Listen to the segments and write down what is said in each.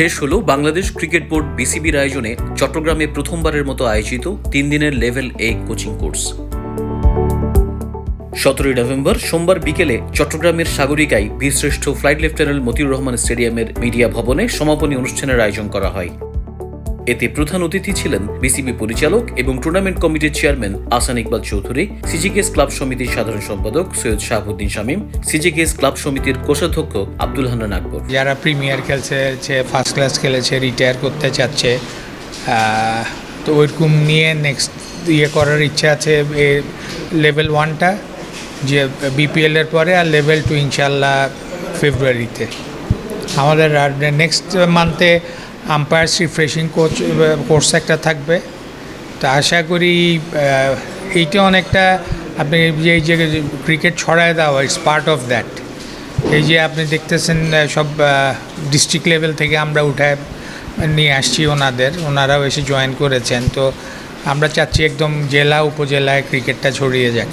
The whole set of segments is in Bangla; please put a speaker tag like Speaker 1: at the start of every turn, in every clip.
Speaker 1: শেষ হলো বাংলাদেশ ক্রিকেট বোর্ড বিসিবির আয়োজনে চট্টগ্রামে প্রথমবারের মতো আয়োজিত তিন দিনের লেভেল এ কোচিং কোর্স সতেরোই নভেম্বর সোমবার বিকেলে চট্টগ্রামের সাগরিকায় বীরশ্রেষ্ঠ ফ্লাইট লেফটেন্যান্ট মতিউর রহমান স্টেডিয়ামের মিডিয়া ভবনে সমাপনী অনুষ্ঠানের আয়োজন করা হয় এতে প্রধান অতিথি ছিলেন বিসিবি পরিচালক এবং টুর্নামেন্ট কমিটির চেয়ারম্যান আসান ইকবাল চৌধুরী সিজিকেস ক্লাব সমিতির সাধারণ সম্পাদক সৈয়দ শাহাবুদ্দিন শামীম সিজিকেস ক্লাব সমিতির কোষাধ্যক্ষ আব্দুল হান্নান আকবর যারা প্রিমিয়ার খেলছে ফার্স্ট ক্লাস খেলেছে রিটায়ার করতে চাচ্ছে তো ওইরকম নিয়ে নেক্সট ইয়ে করার ইচ্ছা আছে লেভেল ওয়ানটা যে বিপিএলের পরে আর লেভেল টু ইনশাল্লাহ ফেব্রুয়ারিতে আমাদের আর নেক্সট মান্থে আম্পায়ার্স রিফ্রেশিং কোচ কোর্স একটা থাকবে তো আশা করি এইটা অনেকটা আপনি এই যে ক্রিকেট ছড়ায় দেওয়া ইটস পার্ট অফ দ্যাট এই যে আপনি দেখতেছেন সব ডিস্ট্রিক্ট লেভেল থেকে আমরা উঠায় নিয়ে আসছি ওনাদের ওনারাও এসে জয়েন করেছেন তো আমরা চাচ্ছি একদম জেলা উপজেলায় ক্রিকেটটা ছড়িয়ে যাক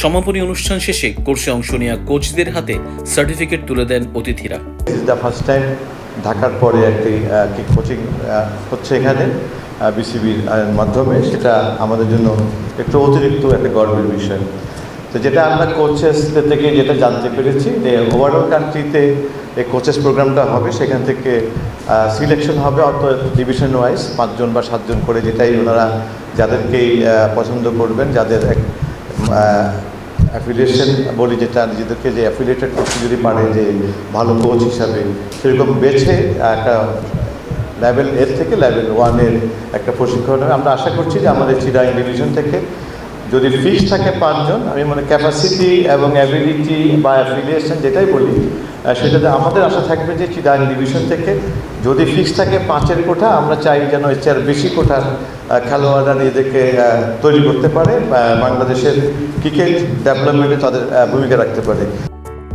Speaker 2: সমাপনী অনুষ্ঠান শেষে কোর্সে অংশ নেওয়া কোচদের হাতে সার্টিফিকেট তুলে দেন অতিথিরা
Speaker 3: দ্য ফার্স্ট টাইম ঢাকার পরে একটি একটি কোচিং হচ্ছে এখানে বিসিবির মাধ্যমে সেটা আমাদের জন্য একটু অতিরিক্ত একটা গর্বের বিষয় তো যেটা আমরা কোচেস থেকে যেটা জানতে পেরেছি যে ওভারঅল কান্ট্রিতে এই কোচেস প্রোগ্রামটা হবে সেখান থেকে সিলেকশন হবে অর্থাৎ ডিভিশন ওয়াইজ পাঁচজন বা সাতজন করে যেটাই ওনারা যাদেরকেই পছন্দ করবেন যাদের এক অ্যাফিলিয়েশন বলি যেটা নিজেদেরকে যে অ্যাফিলিয়েটেড করতে যদি পারে যে ভালো কোচ হিসাবে সেরকম বেছে একটা লেভেল এর থেকে লেভেল ওয়ানের একটা প্রশিক্ষণ আমরা আশা করছি যে আমাদের চিরাইন ডিভিশন থেকে যদি ফিক্স থাকে পাঁচজন আমি মানে ক্যাপাসিটি এবং অ্যাবিলিটি বা অ্যাফিলিয়েশন যেটাই বলি সেটাতে আমাদের আশা থাকবে যে চিদান ডিভিশন থেকে যদি ফিক্স থাকে পাঁচের কোঠা আমরা চাই যেন এর চেয়ে বেশি কোঠার খেলোয়াড়রা নিজেদেরকে তৈরি করতে পারে বাংলাদেশের ক্রিকেট ডেভেলপমেন্টে তাদের ভূমিকা রাখতে পারে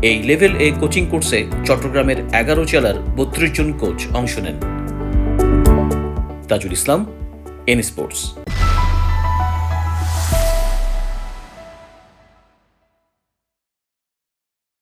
Speaker 2: এই লেভেল এ কোচিং কোর্সে চট্টগ্রামের এগারো জেলার বত্রিশ জন কোচ অংশ নেন তাজুল ইসলাম এন স্পোর্টস